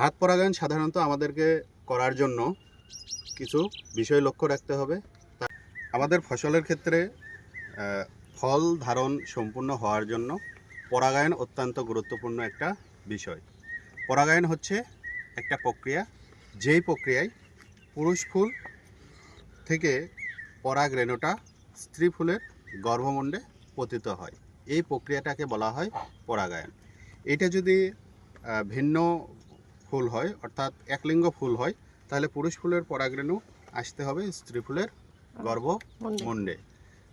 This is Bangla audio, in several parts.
হাত পরাগায়ন সাধারণত আমাদেরকে করার জন্য কিছু বিষয় লক্ষ্য রাখতে হবে। আমাদের ফসলের ক্ষেত্রে ফল ধারণ সম্পূর্ণ হওয়ার জন্য পরাগায়ন অত্যন্ত গুরুত্বপূর্ণ একটা বিষয়। পরাগায়ন হচ্ছে একটা প্রক্রিয়া, যেই প্রক্রিয়ায় পুরুষ ফুল থেকে পরাগ রেণুটা স্ত্রী ফুলের গর্ভমণ্ডে পতিত হয়। এই প্রক্রিয়াটাকে বলা হয় পরাগায়ন। এটা যদি ভিন্ন ফুল হয় অর্থাৎ একলিঙ্গ ফুল হয় তাহলে পুরুষ ফুলের পরাগরেণু আসতে হবে স্ত্রী ফুলের গর্ভ মুন্ডে।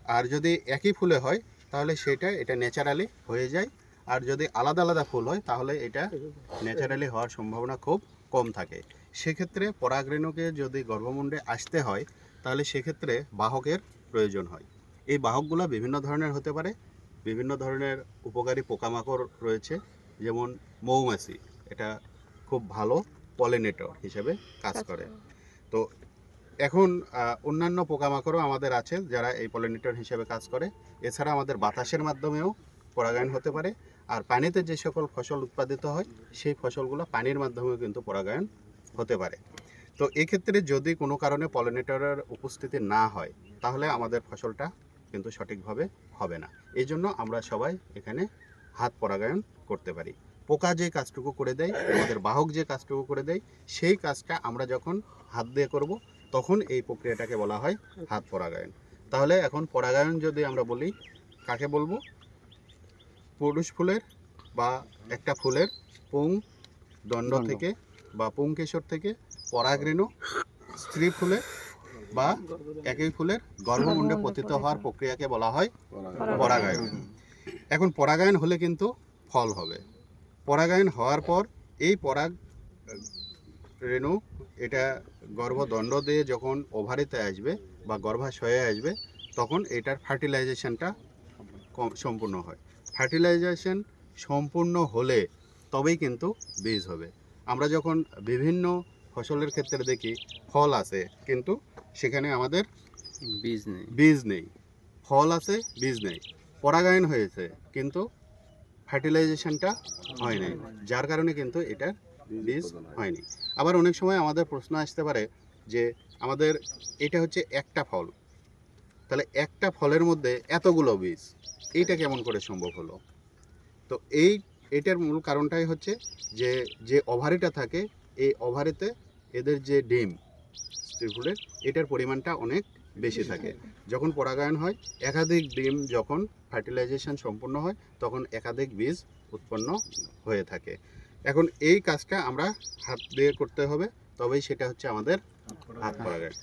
আর যদি একই ফুলে হয় তাহলে সেটা এটা ন্যাচারালি হয়ে যায়। আর যদি আলাদা আলাদা ফুল হয় তাহলে এটা ন্যাচারালি হওয়ার সম্ভাবনা খুব কম থাকে। সেক্ষেত্রে পরাগরেণুকে যদি গর্ভমুণ্ডে আসতে হয় তাহলে সেক্ষেত্রে বাহকের প্রয়োজন হয়। এই বাহকগুলো বিভিন্ন ধরনের হতে পারে। বিভিন্ন ধরনের উপকারী পোকামাকড় রয়েছে যেমন মৌমাছি। এটা খুব ভালো পলিনেটর হিসেবে কাজ করে। তো এখন অন্যান্য পোকামাকড়ও আমাদের আছে যারা এই পলিনেটর হিসেবে কাজ করে। এছাড়া আমাদের বাতাসের মাধ্যমেও পরাগায়ন হতে পারে। আর পানিতে যে সকল ফসল উৎপাদিত হয় সেই ফসলগুলো পানির মাধ্যমেও কিন্তু পরাগায়ন হতে পারে। তো এক্ষেত্রে যদি কোনো কারণে পলিনেটরের উপস্থিতি না হয় তাহলে আমাদের ফসলটা কিন্তু সঠিকভাবে হবে না। এই জন্য আমরা সবাই এখানে হাত পরাগায়ন করতে পারি। পোকা যে কাজটুকু করে দেয় আমাদের বাহক যে কাজটুকু করে দেয় সেই কাজটা আমরা যখন হাত দিয়ে করব তখন এই প্রক্রিয়াটাকে বলা হয় হাত পরাগায়ন। তাহলে এখন পরাগায়ন যদি আমরা বলি কাকে বলব? পুরুষ ফুলের বা একটা ফুলের পুং দণ্ড দণ্ড। থেকে বা পুংকেশর থেকে পরাগরেণু স্ত্রী ফুলে বা একই ফুলের গর্ভমুণ্ডে পতিত হওয়ার প্রক্রিয়াকে বলা হয় পরাগায়ন। এখন পরাগায়ন হলে কিন্তু ফল হবে। পরাগায়ন হওয়ার পর এই পরাগ রেণু এটা গর্ভদণ্ড দিয়ে যখন ওভারিতে আসবে বা গর্ভাশয়ে আসবে তখন এটার ফার্টিলাইজেশনটা সম্পূর্ণ হয়। ফার্টিলাইজেশন সম্পূর্ণ হলে তবেই কিন্তু বীজ হবে। আমরা যখন বিভিন্ন ফসলের ক্ষেত্রে দেখি ফল আছে কিন্তু সেখানে আমাদের বীজ নেই। বীজ নেই। ফল আছে বীজ নেই। পরাগায়ন হয়েছে কিন্তু ফার্টিলাইজেশনটা হয় নাই। যার কারণে কিন্তু এটার বীজ হয়নি। আবার অনেক সময় আমাদের প্রশ্ন আসতে পারে যে আমাদের এটা হচ্ছে একটা ফল। তাহলে একটা ফলের মধ্যে এতগুলো বীজ, এইটা কেমন করে সম্ভব হলো? তো এই, এটার মূল কারণটাই হচ্ছে যে যে ওভারিটা থাকে, এই ওভারিতে এদের যে ডিম স্ত্রীফুলের এটার পরিমাণটা অনেক বেশি থাকে। যখন পরাগায়ন হয় একাধিক ডিম যখন ফার্টিলাইজেশন সম্পূর্ণ হয় তখন একাধিক বীজ উৎপন্ন হয়ে থাকে। এখন এই কাজটা আমরা হাত দিয়ে করতে হবে তবেই সেটা হচ্ছে আমাদের হাত পরাগায়ন।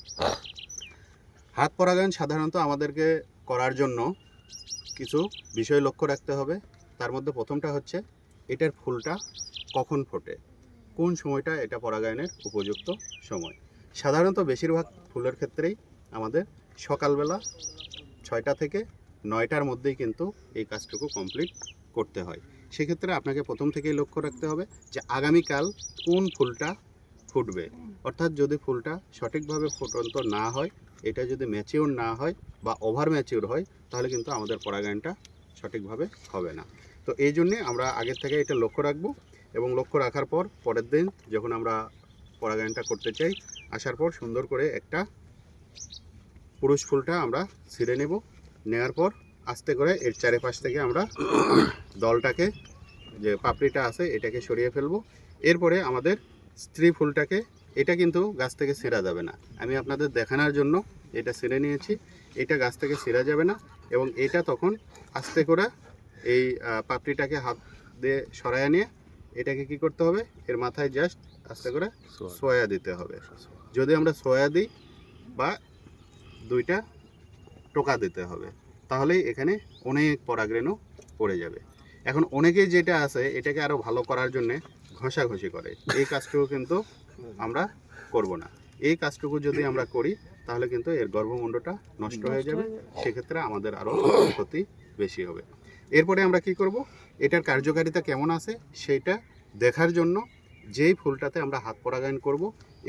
হাত পরাগায়ন সাধারণত আমাদেরকে করার জন্য কিছু বিষয় লক্ষ্য রাখতে হবে। তার মধ্যে প্রথমটা হচ্ছে এটার ফুলটা কখন ফোটে? কোন সময়টা এটা পরাগায়নের উপযুক্ত সময়? সাধারণত বেশিরভাগ ফুলের ক্ষেত্রেই আমাদের সকালবেলা ছয়টা থেকে নয়টার মধ্যেই কিন্তু এই কাজটুকু কমপ্লিট করতে হয়। সেক্ষেত্রে আপনাকে প্রথম থেকেই লক্ষ্য রাখতে হবে যে আগামীকাল কোন ফুলটা ফুটবে। অর্থাৎ যদি ফুলটা সঠিকভাবে ফুটন্ত না হয়, এটা যদি ম্যাচিওর না হয় বা ওভার ম্যাচিওর হয়, তাহলে কিন্তু আমাদের পরাগায়নটা সঠিকভাবে হবে না। তো এই জন্যে আমরা আগের থেকে এটা লক্ষ্য রাখব এবং লক্ষ্য রাখার পর পরের দিন যখন আমরা পরাগায়নটা করতে চাই, আসার পর সুন্দর করে একটা পুরুষ ফুলটা আমরা ছিঁড়ে নেব। নেওয়ার পর আস্তে করে এর চারিপাশ থেকে আমরা দলটাকে যে পাপড়িটা আছে এটাকে সরিয়ে ফেলব। এরপরে আমাদের স্ত্রী ফুলটাকে এটা কিন্তু গাছ থেকে ছিঁড়া যাবে না। আমি আপনাদের দেখানোর জন্য এটা ছিঁড়ে নিয়েছি। এটা গাছ থেকে ছিঁড়া যাবে না এবং এটা তখন আস্তে করে এই পাপড়িটাকে হাত দিয়ে সরায় নিয়ে এটাকে কি করতে হবে? এর মাথায় জাস্ট আস্তে করে সোয়া দিতে হবে। যদি আমরা সোয়া দিই বা দুইটা টোকা দিতে হবে। তাহলেই এখানে অনেক পরাগরেণু পড়ে যাবে। এখন অনেকে যেটা আছে এটাকে আরও ভালো করার জন্য ঘষাঘষি করে। এই কাজটুকু কিন্তু আমরা করব না। এই কাজটুকু যদি আমরা করি তাহলে কিন্তু এর গর্ভমণ্ডটা নষ্ট হয়ে যাবে। সেক্ষেত্রে আমাদের আরও ক্ষতি বেশি হবে। এরপরে আমরা কি করব? এটার কার্যকারিতা কেমন আছে সেইটা দেখার জন্য যেই ফুলটাতে আমরা হাত পরাগায়ন করব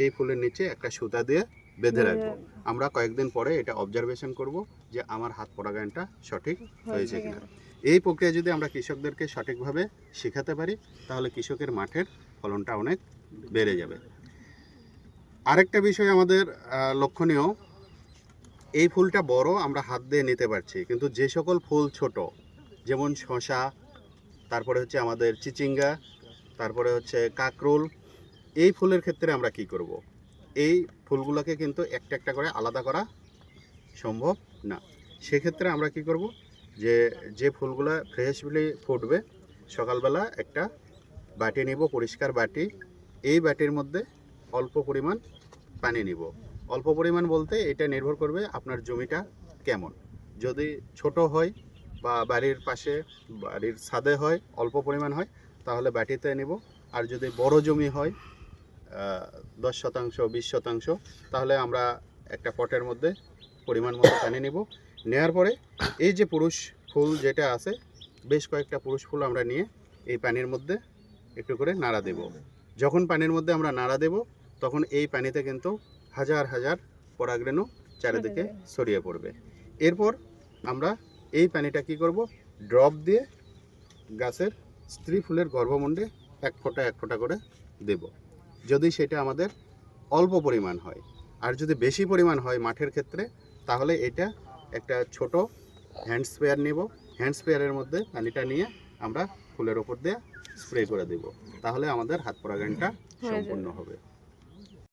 এই ফুলের নিচে একটা সুতা দিয়ে বেঁধে রাখব। আমরা কয়েকদিন পরে এটা অবজারভেশন করব যে আমার হাত পরাগায়নটা সঠিক হয়েছে কিনা। এই প্রক্রিয়া যদি আমরা কৃষকদেরকে সঠিকভাবে শেখাতে পারি তাহলে কৃষকের মাঠের ফলনটা অনেক বেড়ে যাবে। আরেকটা বিষয় আমাদের লক্ষণীয় এই ফুলটা বড় আমরা হাত দিয়ে নিতে পারছি কিন্তু যে সকল ফুল ছোট যেমন শশা তারপরে হচ্ছে আমাদের চিচিঙ্গা তারপরে হচ্ছে কাকরোল এই ফুলের ক্ষেত্রে আমরা কি করব। এই ফুলগুলোকে কিন্তু একটা একটা করে আলাদা করা সম্ভব না। সেক্ষেত্রে আমরা কি করব যে যে ফুলগুলো ফ্রেশলি ফুটবে, সকালবেলা একটা বাটি নিব, পরিষ্কার বাটি। এই বাটির মধ্যে অল্প পরিমাণ পানি নিব। অল্প পরিমাণ বলতে এটা নির্ভর করবে আপনার জমিটা কেমন। যদি ছোট হয় বা বাড়ির পাশে, বাড়ির ছাদে হয়, অল্প পরিমাণ হয়, তাহলে বাটিতে নেব। আর যদি বড় জমি হয় দশ শতাংশ বিশ শতাংশ তাহলে আমরা একটা পটের মধ্যে পরিমাণ মতো পানি নেব। নেওয়ার পরে এই যে পুরুষ ফুল যেটা আছে বেশ কয়েকটা পুরুষ ফুল আমরা নিয়ে এই পানির মধ্যে একটু করে নাড়া দেব। যখন পানির মধ্যে আমরা নাড়া দেব তখন এই পানিতে কিন্তু হাজার হাজার পরাগরেণু চারিদিকে ছড়িয়ে পড়বে। এরপর আমরা এই পানিটা কি করব? ড্রপ দিয়ে গাছের স্ত্রী ফুলের গর্ভমুণ্ডে এক ফোঁটা এক ফোঁটা করে দেব। যদি সেটা আমাদের অল্প পরিমাণ হয়। আর যদি বেশি পরিমাণ হয় মাঠের ক্ষেত্রে তাহলে এটা একটা ছোট হ্যান্ড স্প্রেয়ার নেব। হ্যান্ড স্প্রেয়ারের মধ্যে পানিটা নিয়ে আমরা ফুলের ওপর দিয়ে স্প্রে করে দেব। তাহলে আমাদের হাত পরাগানটা সম্পূর্ণ হবে।